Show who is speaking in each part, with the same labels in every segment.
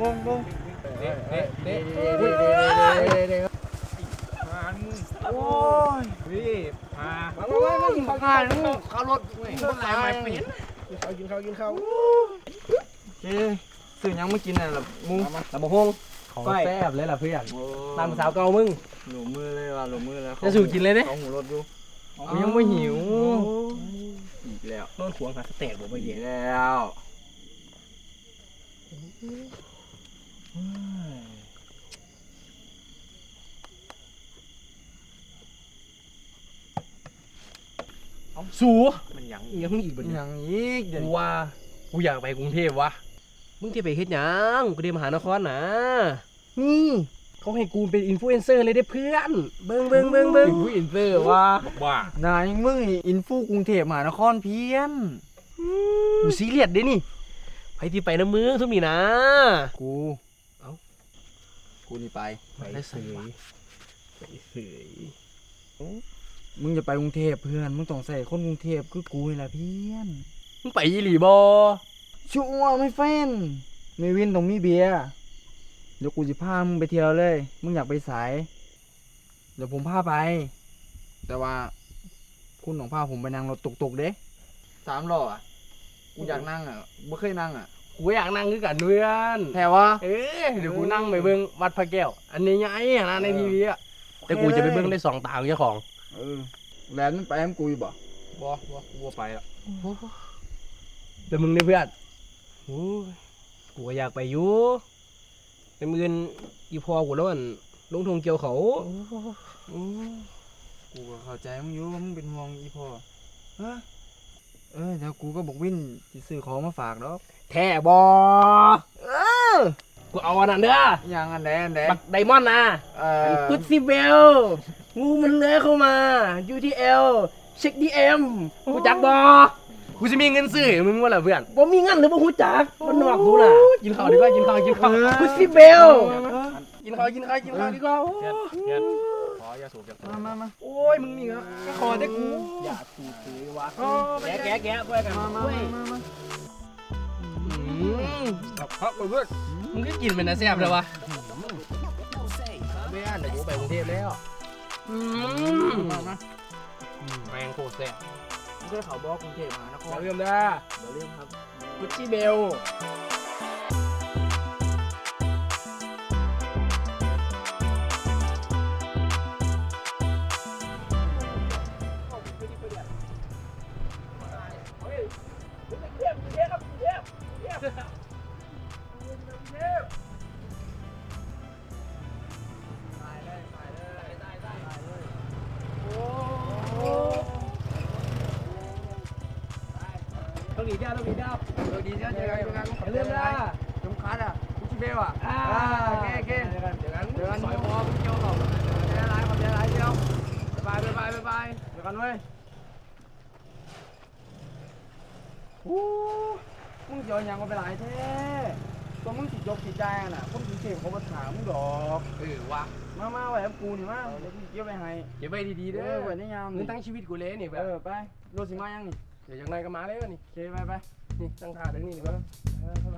Speaker 1: บงบงบง
Speaker 2: เด็เด็เด็
Speaker 1: โอ้ย
Speaker 2: พี่พา
Speaker 1: มามามากินข้าวกินข้าว
Speaker 2: ข้าวรถคนไหนไม่เปลี่ยน
Speaker 1: กินข้าวกินข้าว
Speaker 3: เอ้ซื้อยังไม่กินน่ะล่ะมู
Speaker 2: ตะบกฮงของแซ่บเลยล่ะเพื่อนตามสาวเก่ามึง
Speaker 3: หลูมือเลยว่ะหลูมือแล้ว
Speaker 2: จะสู่กินเลยเด้
Speaker 3: ของหูรถอยู่
Speaker 2: ยังไม่หิว
Speaker 3: อีกแล้ว
Speaker 2: นอนขวงหาสเต็กบ่ไป
Speaker 3: อี
Speaker 2: เย็
Speaker 3: ก
Speaker 2: น
Speaker 3: แล้ว
Speaker 2: สู
Speaker 3: มันยัง
Speaker 2: อีกยังอีกบ่เนี่ย
Speaker 3: ยังอีกเดี๋ยว
Speaker 2: กูว่ากูอยากไปกรุงเทพวะมึงจะไปเฮ็ดหยังกูเดีมหานครนะนี่เขาให้กูเป็นอินฟลูเอนเซอร์เลยได้เพื่อน เบิ่งเบิ่งเบิ่งเบิ่ง
Speaker 3: ผู้อินเตอร์ว่า
Speaker 2: ว่า
Speaker 3: นายมึงนี่อินฟูกรุงเทพมหานครเพี้ยน
Speaker 2: กูซีเรียสเด้นี่ไปที่ไปน้ำมือทุกมีนะ
Speaker 3: กู
Speaker 2: เอ้า
Speaker 3: กูนี่ไป
Speaker 2: ไปเสยไปเสย
Speaker 3: มึงจะไปกรุงเทพเพื่อน มึงต้องใส่คนกรุงเทพคือกูนี่แหละเพี้ยน
Speaker 2: มึงไปอีหลีบอ
Speaker 3: ชัวร์ไม่เฟ้นมีวินต้องมีเบียร์เดี๋ยวกูจะพามึงไปเที่ยวเลย มึงอยากไปสาย เดี๋ยวผมพาไป แต่ว่า คุณต้องพาผมไปนั่งรถตุกๆเด้สามล้ออะ กูอยากนั่งอะไม่เคยนั่งอะ
Speaker 2: กูอยากนั่งคือกันเพื่อน
Speaker 3: แต่ว่า
Speaker 2: เอ้ยเดี๋ยวกูนั่งไปเบิ่งวัดพระแก้ว อันนี้ไงอะนะในทีวีอะแต่กูจะไปเบิ่งได้สองตาของเจ้าของ
Speaker 3: เออแลนด์ไปแอมกูอยู่บ่
Speaker 2: บอบ่กูบ่ไปละแต่มึงนี่เพื่อนโอ้ยกูก็อยากไปอยู่แต่มือนอีพอกูแล้วมันลงทงเกี่ยวเขาอืม
Speaker 3: กูก็เข้าใจมึงอยู่ว่ามึงเป็นห่วงอีพ่อฮะเออเดี๋ยวกูก็บอกวินสิซื้อของมาฝากดอก
Speaker 2: แท้บอเออกูเอาอันนั้นเด้อ
Speaker 3: อย่างอันใดอันใด
Speaker 2: บักไดมอนด์นะ
Speaker 3: เออ
Speaker 2: พุทธิเบลงูมันเลื้อยเข้ามา UTL เช็คดีเอ็มกูจักบอกูจะมีเงินซื้อให้มึงว่าล่ะเพื่อนบ่มีเงินหรือบ่ฮู้จักมันนอกกูน่ะกินข้าวดีกว่ากินข้าวกินข้าวพุทธิเบลกินข้าวกินข้าวกินข้าวดีกว่าโอ้
Speaker 1: ขอยาสูบจาก
Speaker 3: มามามา
Speaker 2: โอ้ยมึงนี่ก็ก็ขอได้กูอย่าสูดซื้อวะแกะแกะแกะไปกัน
Speaker 3: มามา
Speaker 2: เว้ย
Speaker 3: มามา
Speaker 2: อืมกับ พักเลยเพื่อนมึงก็กินเป็นนะแซ่บเลยวะไม่อ่านเดี๋ยวกูไปกรุงเทพแล้วอืม
Speaker 3: มามา
Speaker 2: แมงโคตรแซ่บ
Speaker 3: มึงเคยเขาบอกกรุงเทพมหานค
Speaker 2: ขอ
Speaker 3: ร
Speaker 2: เริ่มได้
Speaker 3: เดี๋ยวเรื่องครับ
Speaker 2: กุชชี่เบล เจ
Speaker 3: อกันเริ่
Speaker 2: มได้
Speaker 3: จมคัดอะกูชิเบลอะ
Speaker 2: อ่า
Speaker 3: โอเคโอเค
Speaker 2: เจอกันเจอกัน
Speaker 3: เจอกัน
Speaker 2: ซอยพอมึงเกี่ยวหรอก
Speaker 3: เจอกันไรขอบใจไรเดียวบ๊ายบายบ๊ายบายบ๊ายบายเจอกันเว้ยโอ้มึงเจอยังมาไปหลายแท้ตัวมึงสิจบสิใจายน่ะคนกรุงเทพเขามาถามมึงดอก
Speaker 2: เออว่ะ
Speaker 3: มามาไว้กับกูนี่มาเดี๋ยวกูเก็บไว้ให้
Speaker 2: เก็บไว้ดีๆ
Speaker 3: เด้
Speaker 2: เด้
Speaker 3: อ
Speaker 2: อ
Speaker 3: ไว้ในยาม
Speaker 2: เงินตั้งชีวิตกูเลยนี่แบ
Speaker 3: เอบอไปรถสิมายังนี่
Speaker 2: เดี๋ยวอย่างไรก็มาเลยนี่
Speaker 3: โอเคไปไป
Speaker 2: นี่ตั้งท่าดไว้นี้ดีกว่า
Speaker 3: เออเข้าไป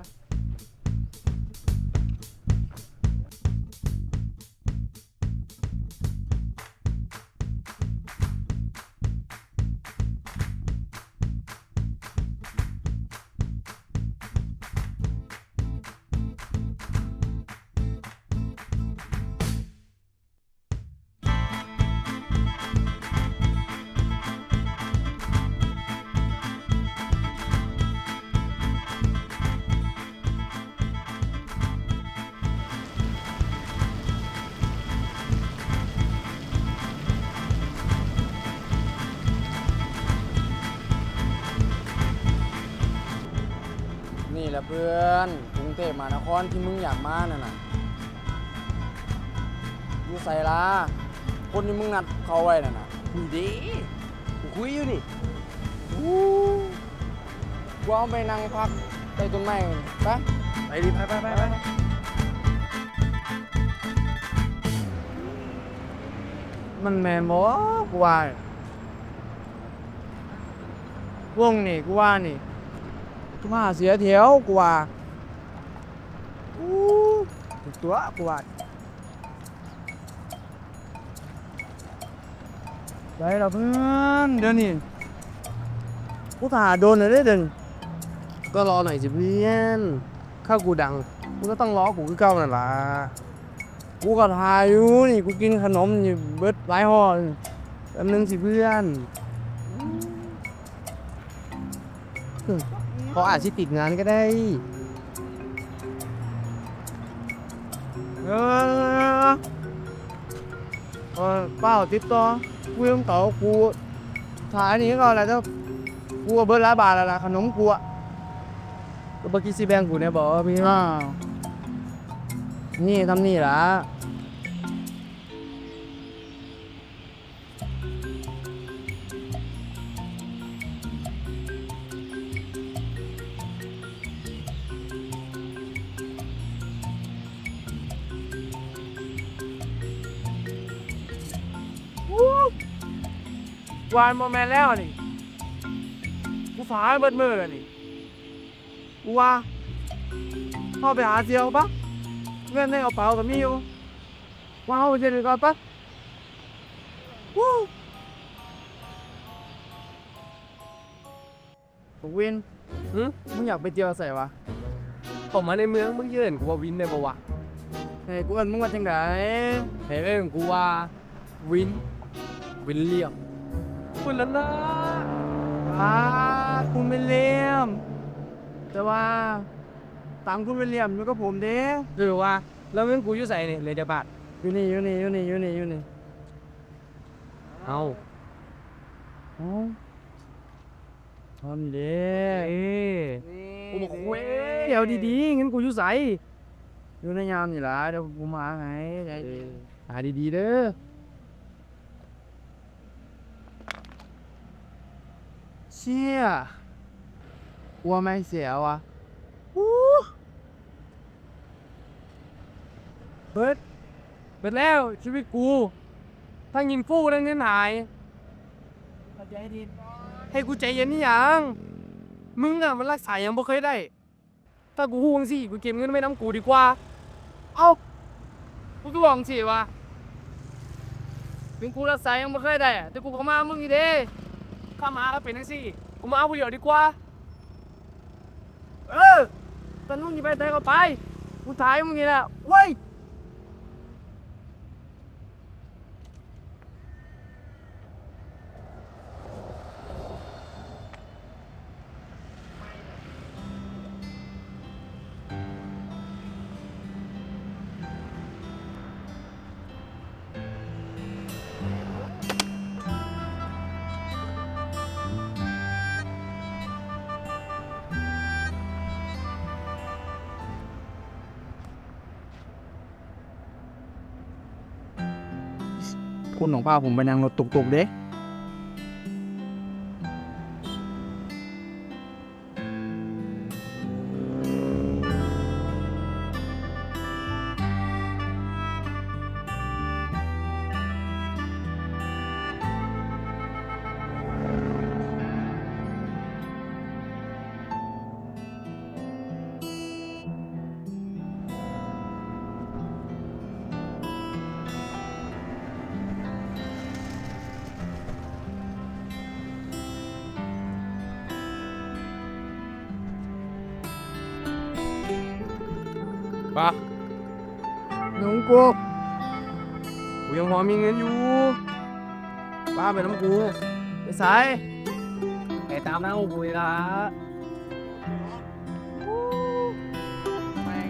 Speaker 3: แหละเพื่อนกรุงเทพมหานครที่มึงอยากมาน่ะนะอยู่ใส่ละคนที่มึงนัดเขาไว้น่ะนะ
Speaker 2: คุยดีกูคุยอยู่นี่
Speaker 3: อู้กูเอาไปนั่งพักใต้ต้นไม้ไป
Speaker 2: ไปดิไปไปไปไป
Speaker 3: มันแมนบ่กูว่า วงนี่กูว่านี่ กูมาเสียแถวกูว่าอู้
Speaker 1: ตัวกูว่าได้ล้วเพื่อนเดี๋ยวนี้กูถ่าโดนเลยได้อเดิน
Speaker 4: ก็รอหน่อยสิเพื่อนข้ากูดังมึงก็ต้องรอกูคือเก่านั่นล่ะ
Speaker 1: กูก็ถ่ายอยู่นี่กูกินขนมอยู่เบิดหลายห่อแป๊บนึงสิเพื่อน
Speaker 4: เขาอาจจะติดงานก็ได้
Speaker 1: เออเออเปล่าติดต่อกูยังต่อกูถ่ายอันนี้ก่อนแหละเจ้ากูเบิดลายบาทแล้วล่ะขนมกูอะ
Speaker 4: ก็เมื่อกี้ซีแบงกูเนี่ยบอกว่าพี่า
Speaker 1: นี่ทำนี่ล่ะ
Speaker 4: วานโมแมนแล้วนี่ กูฝาให้เบิดมือเลยนี่
Speaker 1: กูว่าเข้าไปหาเซียวปะเงินในกระเป๋าก็มีอยู่ว้าวไปเจอก่อนปะวู้บอกวิน
Speaker 4: หึ
Speaker 1: มึงอยากไปเที่ยวใส่วะ
Speaker 4: ผมมาในเมืองมึงเยินกูว่าวินได้ปะวะ
Speaker 1: เฮ้ยกูเอิ้นมึงว่าจังได
Speaker 4: เฮ้ยเอ้ยกูว่าวิน วินเลียม พูดแล้วนะ
Speaker 1: อ่าคุณเป็นเหลี่ยม แต่ว่าตังค์คุณเป็นเหลี่ยมอยู่กับผมเด้
Speaker 4: คือว่า แล้วมึงกูอยู่ใส่นี่เลยจะบาท
Speaker 1: อยู่นี่อยู่นี่อยู่นี่อยู่นี่อยู่นี่
Speaker 4: เอา
Speaker 1: เอ้าทำเด้
Speaker 4: เอ้ย
Speaker 1: กูบอกเว้ยเดี๋ยวดีๆงั้นกูอยู่ใสอยู่ในยามนี่ล่ะเดี๋ยวกูมาไงใจดีหาดีๆเด้อ เชี่ยกลัวไม่เสียวะ
Speaker 4: เบิดเบิดแล้วชีวิตกูทั้งยินฟูทั้งเงินหาย
Speaker 1: ใจดี
Speaker 4: ให้กูใจเย็นนี่ยัง มึงอะมันรักษายังบ่เคยได้ ถ้ากูห่วงสิกูเก็บเงินไว้น้ำกูดีกว่า เอ้ากูก็หวังสิวะเป็นกูรักษายังบ่เคยได้อะแต่กูก็มามึงอีเด้ ข้ามาแล้วเป็นจังซี่กูมาเอาผู้เดียวดีกว่า
Speaker 1: เออตอนนู้นจะไปไหนก็ไป กูถ่ายมึงนี่แหละเว้ย คุณของป้าผมไปนั่งรถตุกๆเด้
Speaker 4: ปะ
Speaker 1: น้องกู
Speaker 4: กูยังพอมีเงินอยู่
Speaker 1: ป้าไปน้ำกูไปสาย
Speaker 4: ไอ้ตามหน้ากูเลยละ
Speaker 1: แม่ง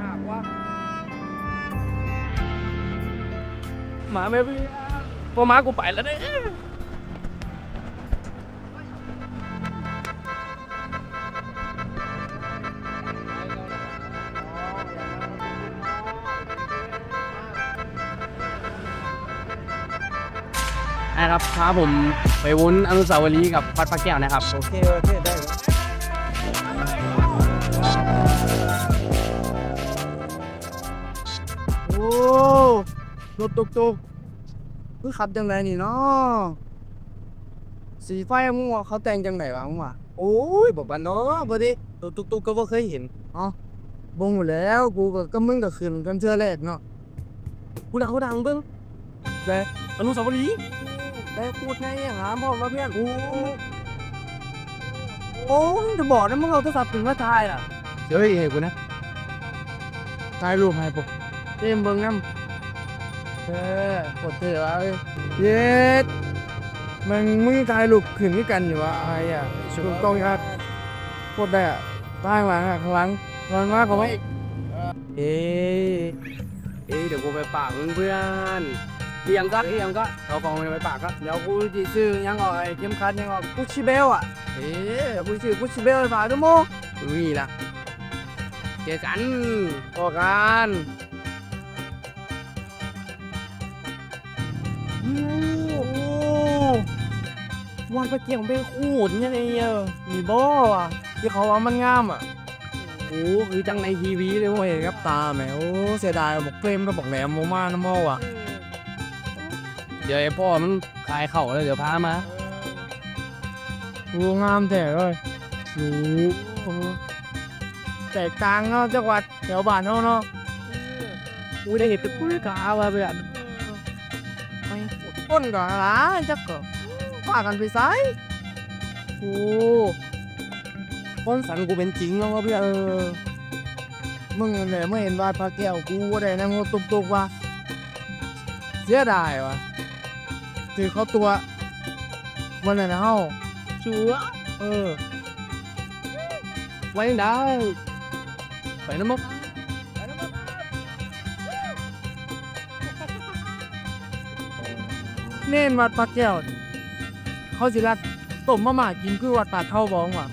Speaker 1: หากว่า
Speaker 4: หมาไม่พี่พอหมากูไปแล้วเนี่ย นะครับพาผมไปวนอนุสาวรีย์กับวัดพระแก้วนะครับ
Speaker 1: โอเค โอเค ได้โอ้รถตุกตุกๆคือขับจังไรนี่เนาะสีไฟมึงว่าเขาแต่งจังไหนวะมึงวะ
Speaker 4: โอ้ยบอกว่าเนาะพอดีตุกตุกก็บ่เคยเห็น
Speaker 1: อ๋อบงอยู่แล้วกูก็ก็มึงก็ขึ้นกันเชื่อแรกเนาะ
Speaker 4: กูดังกูดังเบิ้ง
Speaker 1: แต่
Speaker 4: อนุสาวรีย์
Speaker 1: แต่พูดไงอย่างหาพ่อมาเพื่อนกูโอ้ยจะบอกนะมึงเอาโทรศัพท์ถึงมาถ่ายล่ะ
Speaker 4: เฮ้ยให้กูนะ
Speaker 1: ถ่ายรูปให้ปุ๊เต็มเบิ่งน้ำเออกดเถอะว่าเอ้ยเย็ดมันมึงถ่ายรูปขึ้นด้วยกันอยู่วะไอ้อะชุดกล้องครับกดได้อะตั้งหลังอะข้างหลังมันมากกว่าไหม
Speaker 4: เอ๊ะเอ๊ะเดี๋ยวกูไปปากมึงเพื่อน เอียงก็เอียงก็เอากองไปปากก็
Speaker 1: เดี๋ยวกูจะซื้อยังออกไอ้เข็มขัดยังออกกุชชี่เบลอะเอ๊ะกูซื้อกุชชี่เบลไปฝากด้วยโม
Speaker 4: อุ้ยล่ะเจอกันต่อกัน
Speaker 1: โอ้โหวันไปเกี่ยงเป็นขูดยังไงเออมีบ่อะที่เขาว่ามันงามอะ
Speaker 4: โอ้คือจังในทีวีเลย
Speaker 1: โอ้
Speaker 4: เว้ย
Speaker 1: ยครับตาแหมโอ้เสียดายบอกเฟรมก็บอกแหลมโมมาน้ำมออะ
Speaker 4: เดี๋ยวไอ้พ่อมันขายเข่าแล้วเดี๋ยวพามา
Speaker 1: โอ้งามแต่เลยโอ้โหแต่กลางเนาะจังหวัดแถวบ้านเนาะเนาะ
Speaker 4: อุ้ยได้เห็นเป็นกุ้ยกาว่ะเพื่อน
Speaker 1: ไม่ต้นก่อนละจักก็พากันไปไสโอ้คนสันกูเป็นจริงแล้ววะเพื่อนเออมึงเนี่ยไม่เห็นว่าพระแก้วกูว่าได้นั่งตุกตุกๆว่ะเสียดายวะ ถือเขาตัววันไหนนะเฮา
Speaker 4: ชัวร์
Speaker 1: เออ
Speaker 4: ไว้ยังได้ไปน้ำมก
Speaker 1: เน่นวัดปลาแก้วนี่เขาสิรัดต้มมาม่ากินคือวัดปลาเท่าบ้องว่ะ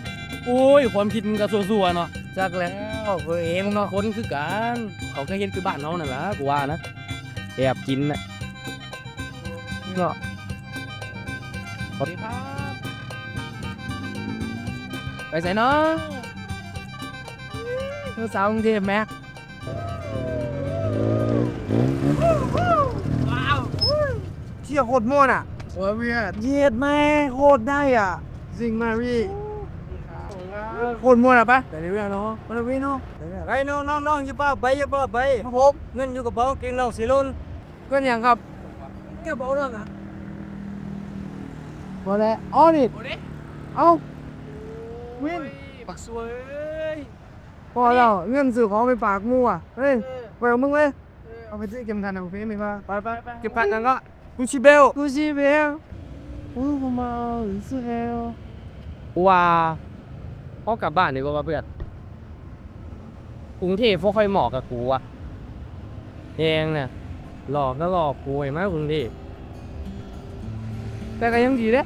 Speaker 4: โอ้ยความคิดมันก็สัวๆเนาะ
Speaker 1: จักแล้วเฮ้ยเองเนาะ
Speaker 4: คนคือกันเขาแค่เห็นคือบ้านเรานั่นแหละกูว่านะแอบกินนะ
Speaker 1: เนาะ
Speaker 4: สวัสดีครับไปใส่เนาะ
Speaker 1: เธอสาวกรุงเทพแม็กเที่ยวโคตรม่วนอะโอ้ยเวียดเย็ดแม่โคตรได้อะซิงมารีโคตรม่วนอะปะแต่เวียดเนาะมาเวียดเนาะ
Speaker 3: ไอ้น้องน้องน้องอย่าป้าไปอย่าป้าไป
Speaker 1: ครับผม
Speaker 3: เงินอยู่กับเป๋ากินเหล้าสีลุน
Speaker 1: ก็อย่างครับ
Speaker 3: แกบอกเรื่องอะ
Speaker 1: มาแล้วอ๋อนี่เอ้า วิน
Speaker 4: ปักสวย
Speaker 1: พอแล้วเงินซื้อของไปฝากหมู่อะเฮ้ยไปเอามึงเลยเอาไปซื้อเกมทันเอาเฟซไหมว่า
Speaker 3: ไปไปไป
Speaker 1: เก็บพันกันก็
Speaker 3: กูชิเบล
Speaker 1: กูชีเบลโอ้ผมมาหรือซื้อเอล
Speaker 4: กูว่าพ่อกลับบ้านดีกว่าเพื่อนกรุงเทพพวกค่อยเหมาะกับกูอะเองเนี่ยหลอกก็หลอกกูเห็นไหมกรุงเทพ
Speaker 1: แต่ก็ยังดีเด้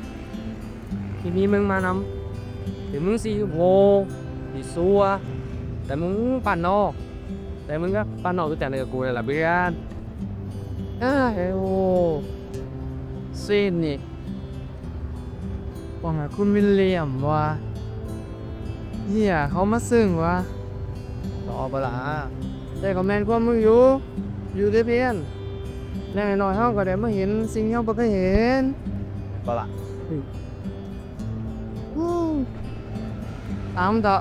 Speaker 4: ทีนี้มึงมานำถึงมึงสีโวสีซัวแต่มึงปั่นนอกแต่มึงก็ปั่นนอกคือแต่ในกับกูเลยแหละเพื่อน
Speaker 1: เอ้ยโอ้ซีนนี่ว่าไงคุณวิลเลียมวะเฮียเขามาซึ่งวะ
Speaker 4: รอเปล่า
Speaker 1: แต่ก็แมนความมึงอยู่ อยู่ได้เพียนแน่หน่อยเฮาก็ได้มาเห็นสิ่งที่เฮาบ่เคยเห็น
Speaker 4: เปล่า
Speaker 1: อู้ตามต่อ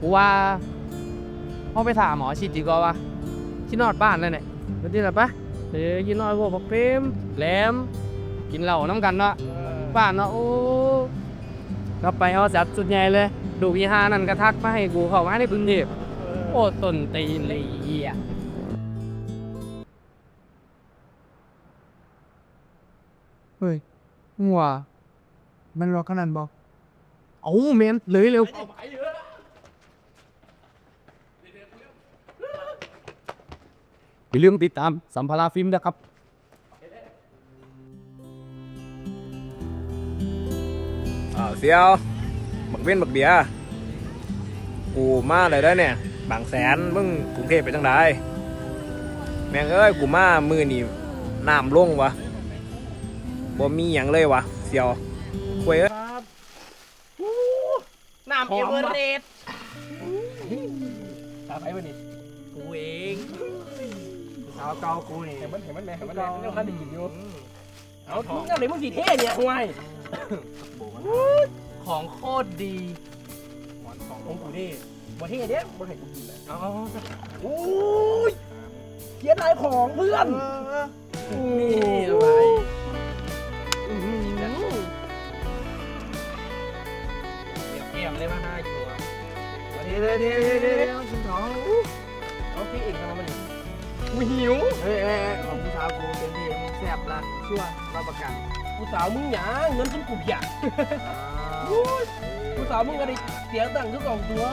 Speaker 4: กูว่าพ่อไปถามหมอฉีดดีกว่าวะที่นอดบ้านเลยเนี่ย
Speaker 1: ไปที่ละปะ
Speaker 4: เดี๋ยวกินน้อยพวกบักเพ็มแหลม กินเหล้าน้ำกันเนาะบ้านเนาะโอ้กลับไปเอาจัดสุดใหญ่เลย ดูพี่ฮานั่นกระทักมาให้กูเข้ามาในกรุงเทพโอ้ต้นตีนเลยไอ้เหี้ย
Speaker 1: เฮ้ยหัวมันรอขนาดบ่
Speaker 4: เอาเมนเลยเร็วอย่าลืมติดตามสัมภาระฟิล์มนะครับ
Speaker 5: อ้าวเสียวบักเว้นบักเบียกูมาเลยได้อเนี่ย บางแสนมึงกรุงเทพไปจังไดแม่งเอ้ยกูมามือนี่น้ำลงวะ บ่มีหยังเลยวะเสียวคุยเอ้ย
Speaker 4: น้ำเอเวอเรสต์ตาไปวันนี้กูเอง
Speaker 3: สาวเก่ากูนี่
Speaker 5: เห็นมันเห็นมันแม่เห็นมันแม่เจ้าคันได้กินอยู่
Speaker 4: เอาทุกอย่างเลยมึงสีเท่เนี่ยห่วยของโคตรดี
Speaker 5: หมอนทอง
Speaker 4: ของกูดิ
Speaker 2: บ่เท่เด้บ่ให้กูกินเลยเอาโอ้ยเขียนลายของเพื่อนนี่อะไร เกี่ยมเลยมาห้าอยู่อะ
Speaker 3: เดี๋ยวเดี๋ยวเดี๋ยวเดี๋ยวชิมท้อง
Speaker 2: เอาพี่อีกทำมาหนึ่งกูหิว
Speaker 3: เฮ้ยของผู้สาวกูเป็นที่มึงแซ่บละชั่วรับประกัน
Speaker 2: ผู้สาวมึงหยาเงินจนกูหยาผู้สาวมึงก็ได้เสียตังค์ทุกสองตัว